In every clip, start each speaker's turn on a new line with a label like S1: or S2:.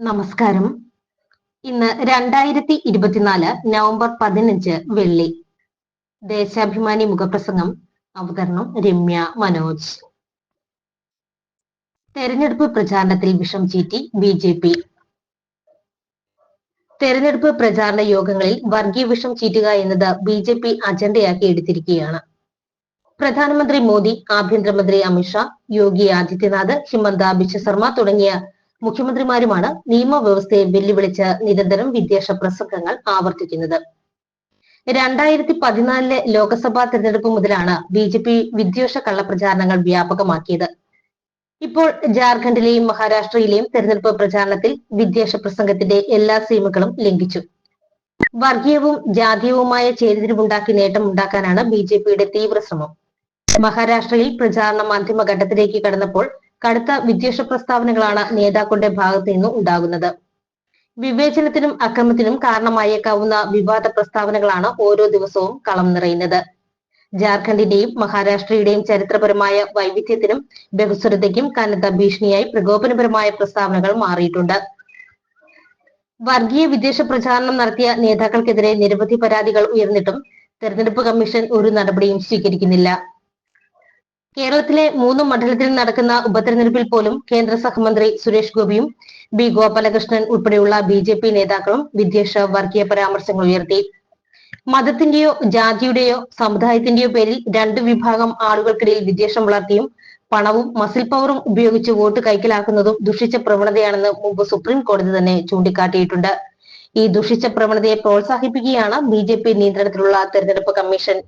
S1: നമസ്കാരം. ഇന്ന് രണ്ടായിരത്തി ഇരുപത്തിനാല് നവംബർ പതിനഞ്ച് വെള്ളി. ദേശാഭിമാനി മുഖപ്രസംഗം അവതരണം രമ്യ മനോജ്. തെരഞ്ഞെടുപ്പ് പ്രചാരണത്തിൽ വിഷം ചീറ്റി ബി ജെ പി. തെരഞ്ഞെടുപ്പ് പ്രചാരണ യോഗങ്ങളിൽ വർഗീയ വിഷം ചീറ്റുക എന്നത് ബി ജെ പി അജണ്ടയാക്കി എടുത്തിരിക്കുകയാണ്. പ്രധാനമന്ത്രി മോദി ആഭ്യന്തരമന്ത്രി അമിത്ഷാ യോഗി ആദിത്യനാഥ് ഹിമന്ത ബിശ്വ ശർമ്മ തുടങ്ങിയ മുഖ്യമന്ത്രിമാരുമാണ് നിയമവ്യവസ്ഥയെ വെല്ലുവിളിച്ച് നിരന്തരം വിദ്വേഷ പ്രസംഗങ്ങൾ ആവർത്തിക്കുന്നത്. രണ്ടായിരത്തി പതിനാലിലെ ലോക്സഭാ തെരഞ്ഞെടുപ്പ് മുതലാണ് ബി ജെ പി വിദ്വേഷ കള്ളപ്രചാരണങ്ങൾ വ്യാപകമാക്കിയത്. ഇപ്പോൾ ജാർഖണ്ഡിലെയും മഹാരാഷ്ട്രയിലെയും തെരഞ്ഞെടുപ്പ് പ്രചാരണത്തിൽ വിദ്വേഷ പ്രസംഗത്തിന്റെ എല്ലാ സീമകളും ലംഘിച്ചു. വർഗീയവും ജാതീയവുമായ ചേരിതിരിവുണ്ടാക്കി നേട്ടമുണ്ടാക്കാനാണ് ബി ജെ പിയുടെ തീവ്ര ശ്രമം മഹാരാഷ്ട്രയിൽ പ്രചാരണം അന്തിമഘട്ടത്തിലേക്ക് കടന്നപ്പോൾ കടുത്ത വിദ്വേഷ പ്രസ്താവനകളാണ് നേതാക്കളുടെ ഭാഗത്തു നിന്നും ഉണ്ടാകുന്നത്. വിവേചനത്തിനും അക്രമത്തിനും കാരണമായേക്കാവുന്ന വിവാദ പ്രസ്താവനകളാണ് ഓരോ ദിവസവും കളം നിറയുന്നത്. ജാർഖണ്ഡിന്റെയും മഹാരാഷ്ട്രയുടെയും ചരിത്രപരമായ വൈവിധ്യത്തിനും ബഹുസ്വരതയ്ക്കും കനത്ത ഭീഷണിയായി പ്രകോപനപരമായ പ്രസ്താവനകൾ മാറിയിട്ടുണ്ട്. വർഗീയ വിദേശ പ്രചാരണം നടത്തിയ നേതാക്കൾക്കെതിരെ നിരവധി പരാതികൾ ഉയർന്നിട്ടും തെരഞ്ഞെടുപ്പ് കമ്മീഷൻ ഒരു നടപടിയും സ്വീകരിക്കുന്നില്ല. കേരളത്തിലെ മൂന്ന് മണ്ഡലത്തിൽ നടക്കുന്ന ഉപതെരഞ്ഞെടുപ്പിൽ പോലും കേന്ദ്ര സഹമന്ത്രി സുരേഷ് ഗോപിയും ബി ഗോപാലകൃഷ്ണൻ ഉൾപ്പെടെയുള്ള ബി ജെ പി നേതാക്കളും വിദ്വേഷ വർഗീയ പരാമർശങ്ങൾ ഉയർത്തി. മതത്തിന്റെയോ ജാതിയുടെയോ സമുദായത്തിന്റെയോ പേരിൽ രണ്ട് വിഭാഗം ആളുകൾക്കിടയിൽ വിദ്വേഷം വളർത്തിയും പണവും മസിൽ പവറും ഉപയോഗിച്ച് വോട്ട് കൈക്കലാക്കുന്നതും ദുഷിച്ച പ്രവണതയാണെന്ന് മുമ്പ് സുപ്രീം കോടതി തന്നെ ചൂണ്ടിക്കാട്ടിയിട്ടുണ്ട്. ഈ ദുഷിച്ച പ്രവണതയെ പ്രോത്സാഹിപ്പിക്കുകയാണ് ബി നിയന്ത്രണത്തിലുള്ള തെരഞ്ഞെടുപ്പ് കമ്മീഷൻ.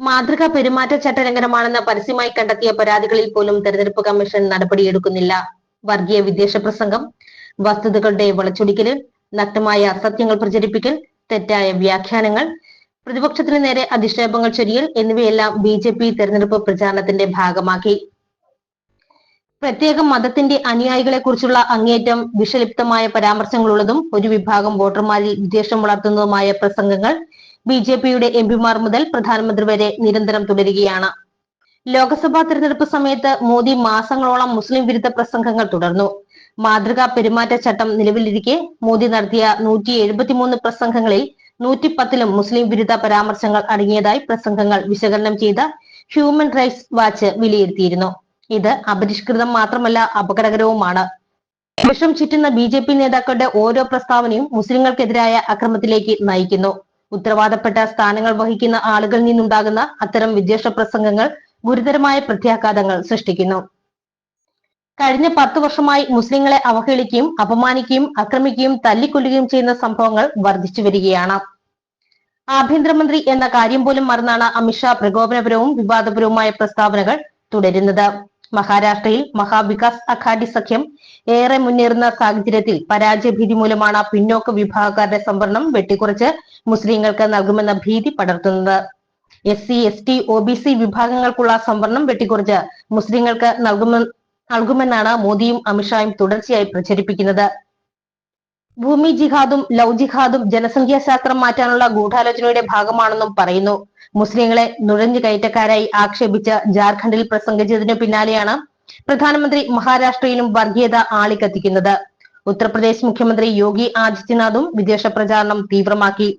S1: മാതൃകാ പെരുമാറ്റച്ചട്ട ലംഘനമാണെന്ന് പരസ്യമായി കണ്ടെത്തിയ പരാതികളിൽ പോലും തെരഞ്ഞെടുപ്പ് കമ്മീഷൻ നടപടിയെടുക്കുന്നില്ല. വർഗീയ വിദ്വേഷ പ്രസംഗം വസ്തുതകളുടെ വളച്ചൊടിക്കൽ നഗ്നമായ അസത്യങ്ങൾ പ്രചരിപ്പിക്കൽ തെറ്റായ വ്യാഖ്യാനങ്ങൾ പ്രതിപക്ഷത്തിന് നേരെ അധിക്ഷേപങ്ങൾ ചൊരിയൽ എന്നിവയെല്ലാം ബി ജെ പി തെരഞ്ഞെടുപ്പ് പ്രചാരണത്തിന്റെ ഭാഗമാക്കി. പ്രത്യേക മതത്തിന്റെ അനുയായികളെ കുറിച്ചുള്ള അങ്ങേറ്റം വിഷലിപ്തമായ പരാമർശങ്ങളുള്ളതും ഒരു വിഭാഗം വോട്ടർമാരിൽ വിദ്വേഷം വളർത്തുന്നതുമായ പ്രസംഗങ്ങൾ ബി ജെ പിയുടെ എം പിമാർ മുതൽ പ്രധാനമന്ത്രി വരെ നിരന്തരം തുടരുകയാണ്. ലോക്സഭാ തെരഞ്ഞെടുപ്പ് സമയത്ത് മോദി മാസങ്ങളോളം മുസ്ലിം വിരുദ്ധ പ്രസംഗങ്ങൾ തുടർന്നു. മാതൃകാ പെരുമാറ്റച്ചട്ടം നിലവിലിരിക്കെ മോദി നടത്തിയ നൂറ്റി എഴുപത്തിമൂന്ന് പ്രസംഗങ്ങളിൽ നൂറ്റി പത്തിലും മുസ്ലിം വിരുദ്ധ പരാമർശങ്ങൾ അടങ്ങിയതായി പ്രസംഗങ്ങൾ വിശകലനം ചെയ്ത ഹ്യൂമൻ റൈറ്റ്സ് വാച്ച് വിലയിരുത്തിയിരുന്നു. ഇത് അപരിഷ്കൃതം മാത്രമല്ല അപകടകരവുമാണ്. വിഷം ചുറ്റുന്ന ബി നേതാക്കളുടെ ഓരോ പ്രസ്താവനയും മുസ്ലിങ്ങൾക്കെതിരായ അക്രമത്തിലേക്ക് നയിക്കുന്നു. ഉത്തരവാദപ്പെട്ട സ്ഥാനങ്ങൾ വഹിക്കുന്ന ആളുകളിൽ നിന്നുണ്ടാകുന്ന അത്തരം വിദ്വേഷ പ്രസംഗങ്ങൾ ഗുരുതരമായ പ്രത്യാഘാതങ്ങൾ സൃഷ്ടിക്കുന്നു. കഴിഞ്ഞ പത്തു വർഷമായി മുസ്ലിങ്ങളെ അവഹേളിക്കുകയും അപമാനിക്കുകയും ആക്രമിക്കുകയും തല്ലിക്കൊല്ലുകയും ചെയ്യുന്ന സംഭവങ്ങൾ വർദ്ധിച്ചു വരികയാണ്. ആഭ്യന്തരമന്ത്രി എന്ന കാര്യം പോലും മറന്നാണ് അമിത്ഷാ പ്രകോപനപരവും വിവാദപരവുമായ പ്രസ്താവനകൾ തുടരുന്നത്. മഹാരാഷ്ട്രയിൽ മഹാവികാസ് അഘാടി സഖ്യം ഏറെ മുന്നേറുന്ന സാഹചര്യത്തിൽ പരാജയഭീതി മൂലമാണ് പിന്നോക്ക വിഭാഗക്കാരുടെ സംവരണം വെട്ടിക്കുറച്ച് മുസ്ലിങ്ങൾക്ക് നൽകുമെന്ന ഭീതി പടർത്തുന്നത്. S C S T O B C വിഭാഗങ്ങൾക്കുള്ള സംവരണം വെട്ടിക്കുറച്ച് മുസ്ലിങ്ങൾക്ക് നൽകുമെ നൽകുമെന്നാണ് മോദിയും അമിത്ഷായും തുടർച്ചയായി പ്രചരിപ്പിക്കുന്നത്. ഭൂമി ജിഹാദും ലവ് ജിഹാദും ജനസംഖ്യാ ശാസ്ത്രം മാറ്റാനുള്ള ഗൂഢാലോചനയുടെ ഭാഗമാണെന്നും പറയുന്നു. മുസ്ലിങ്ങളെ നുഴഞ്ഞു കയറ്റക്കാരായി ആക്ഷേപിച്ച് ജാർഖണ്ഡിൽ പ്രസംഗിച്ചതിനു പിന്നാലെയാണ് പ്രധാനമന്ത്രി മഹാരാഷ്ട്രയിലും വർഗീയത ആളിക്കത്തിക്കുന്നത്. ഉത്തർപ്രദേശ് മുഖ്യമന്ത്രി യോഗി ആദിത്യനാഥും വിദേശ പ്രചാരണം തീവ്രമാക്കി.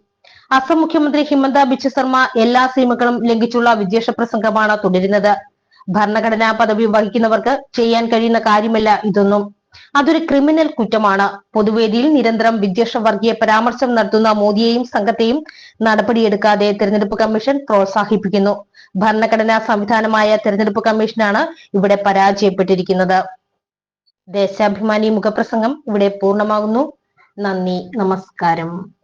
S1: അസം മുഖ്യമന്ത്രി ഹിമന്ത ബിശ്വ ശർമ്മ എല്ലാ സീമകളും ലംഘിച്ചുള്ള വിദേശ പ്രസംഗമാണ് തുടരുന്നത്. ഭരണഘടനാ പദവി വഹിക്കുന്നവർക്ക് ചെയ്യാൻ കഴിയുന്ന കാര്യമല്ല ഇതൊന്നും. അതൊരു ക്രിമിനൽ കുറ്റമാണ്. പൊതുവേദിയിൽ നിരന്തരം വിദ്വേഷ വർഗീയ പരാമർശം നടത്തുന്ന മോദിയെയും സംഘത്തെയും നടപടിയെടുക്കാതെ തെരഞ്ഞെടുപ്പ് കമ്മീഷൻ പ്രോത്സാഹിപ്പിക്കുന്നു. ഭരണഘടനാ സംവിധാനമായ തെരഞ്ഞെടുപ്പ് കമ്മീഷനാണ് ഇവിടെ പരാജയപ്പെട്ടിരിക്കുന്നത്. ദേശാഭിമാനി മുഖപ്രസംഗം ഇവിടെ പൂർണമാകുന്നു. നന്ദി. നമസ്കാരം.